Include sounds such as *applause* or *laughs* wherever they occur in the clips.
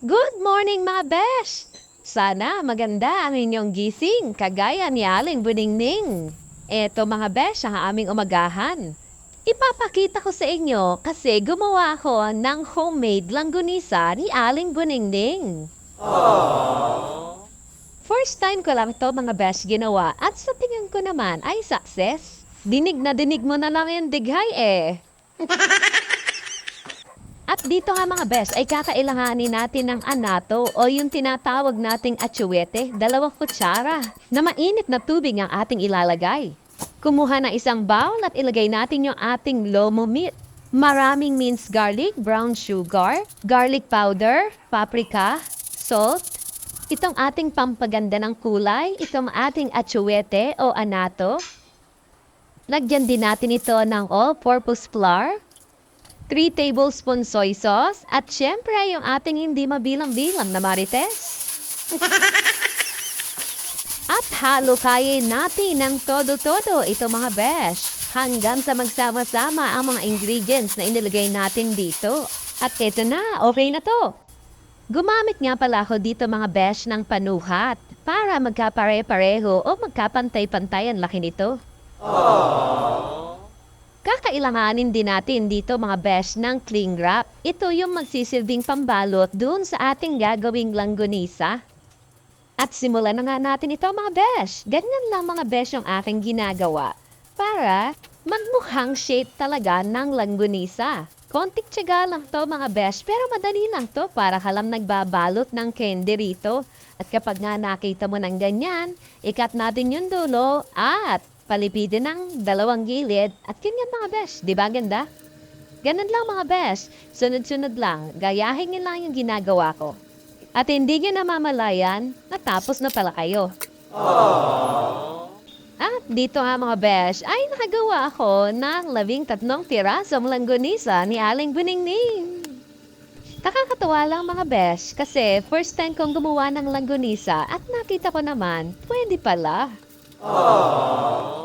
Good morning mga besh! Sana maganda ang inyong gising, kagaya ni Aling Buningning. Eto mga besh ang aming umagahan. Ipapakita ko sa inyo kasi gumawa ako ng homemade langgunisa ni Aling Buningning. First time ko lang to mga besh ginawa at sa tingin ko naman ay success. Dinig na dinig mo na lang yung dighay eh. *laughs* Dito nga mga best ay kakailanganin natin ng anato o yung tinatawag nating atsuwete, dalawang kutsara, na mainit na tubig ang ating ilalagay. Kumuha ng isang bowl at ilagay natin yung ating lomo meat. Maraming minced garlic, brown sugar, garlic powder, paprika, salt, itong ating pampaganda ng kulay, itong ating atsuwete o anato. Lagyan din natin ito ng all-purpose flour, 3 tablespoon soy sauce, at syempre yung ating hindi mabilang-bilang na marites. *laughs* at halo kayin natin ng todo-todo ito mga besh hanggang sa magsama-sama ang mga ingredients na inilagay natin dito. At ito na, okay na to. Gumamit nga pala ako dito mga besh ng panuhat para magkapare-pareho o magkapantay-pantay ang laki nito. Kakailanganin din natin dito mga besh ng cling wrap. Ito yung magsisilbing pambalot dun sa ating gagawing langgonisa. At simulan na nga natin ito mga besh. Ganyan lang mga besh yung aking ginagawa para magmukhang shape talaga ng langgonisa. Konting tiyaga lang to mga besh pero madali lang to para ka lang nagbabalot ng candy rito. At kapag nga nakita mo ng ganyan, ikat natin yung dulo at palipidin ng dalawang gilid at ganyan mga besh. Di ba ganda? Ganun lang mga besh. Sunod-sunod lang. Gayahin nyo lang yung ginagawa ko. At hindi nyo namamalayan, natapos na pala kayo. At dito nga mga besh, ay nakagawa ako ng labing tatlong pirasong langgonisa ni Aling Buningning. Nakakatuwa lang mga besh kasi first time kong gumawa ng langgonisa at nakita ko naman, pwede pala. At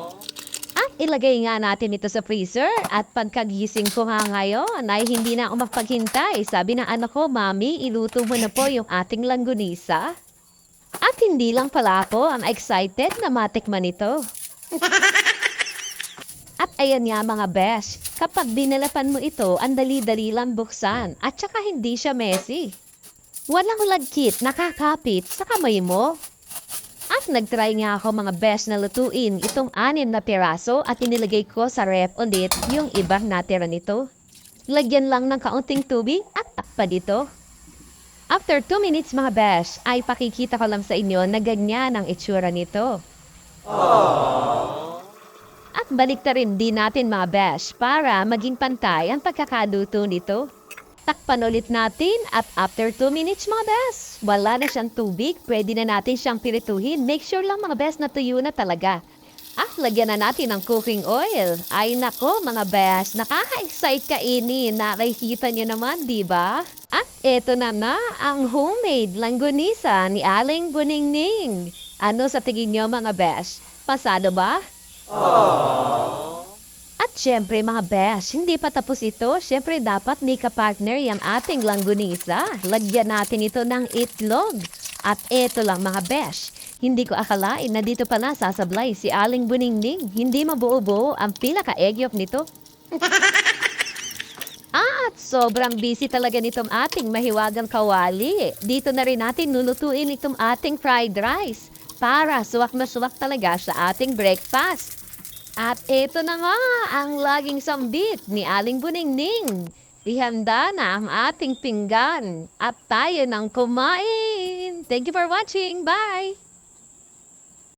ilagay nga natin ito sa freezer at pagkagising ko nga ngayon ay hindi na ako mapaghintay. Sabi ng anak ko, Mami, iluto mo na po yung ating langgunisa. At hindi lang pala ako ang excited na matikman ito. *laughs* At ayan nga mga besh, kapag binalapan mo ito, ang dali-dali lang buksan at saka hindi siya messy. Walang lagkit, nakakapit sa kamay mo. Nagtry nga ako mga best na lutuin itong anim na piraso at inilagay ko sa ref ulit yung ibang natira nito. Lagyan lang ng kaunting tubig at takpa dito. After 2 minutes mga besh, ay pakikita ko lang sa inyo na ganyan ang itsura nito. At balik rin din natin mga besh para maging pantay ang pagkakaluto nito. Takpan ulit natin at after 2 minutes mga bes, wala na siyang tubig, pwede na natin siyang pirituhin. Make sure lang mga bes na tuyo na talaga. At lagyan na natin ng cooking oil. Ay nako mga bes, nakaka-excite kainin. Nakikita niyo naman, di ba? At eto na na ang homemade langgonisa ni Aling Buningning. Ano sa tingin niyo mga bes? Pasado ba? At syempre mga besh, hindi pa tapos ito. Syempre dapat may kapartner yung ating langgunisa. Lagyan natin ito ng itlog. At ito lang mga besh. Hindi ko akalain na dito pala sasablay si Aling Buningning. Hindi mabuo-buo ang pinaka-egg yolk nito. *laughs* At sobrang busy talaga nitong ating mahiwagang kawali. Dito na rin natin lulutuin itong ating fried rice para suwak na suwak talaga sa ating breakfast. At ito na nga ang laging sambit ni Aling Buningning. Ihanda na ang ating pinggan at tayo nang kumain. Thank you for watching. Bye!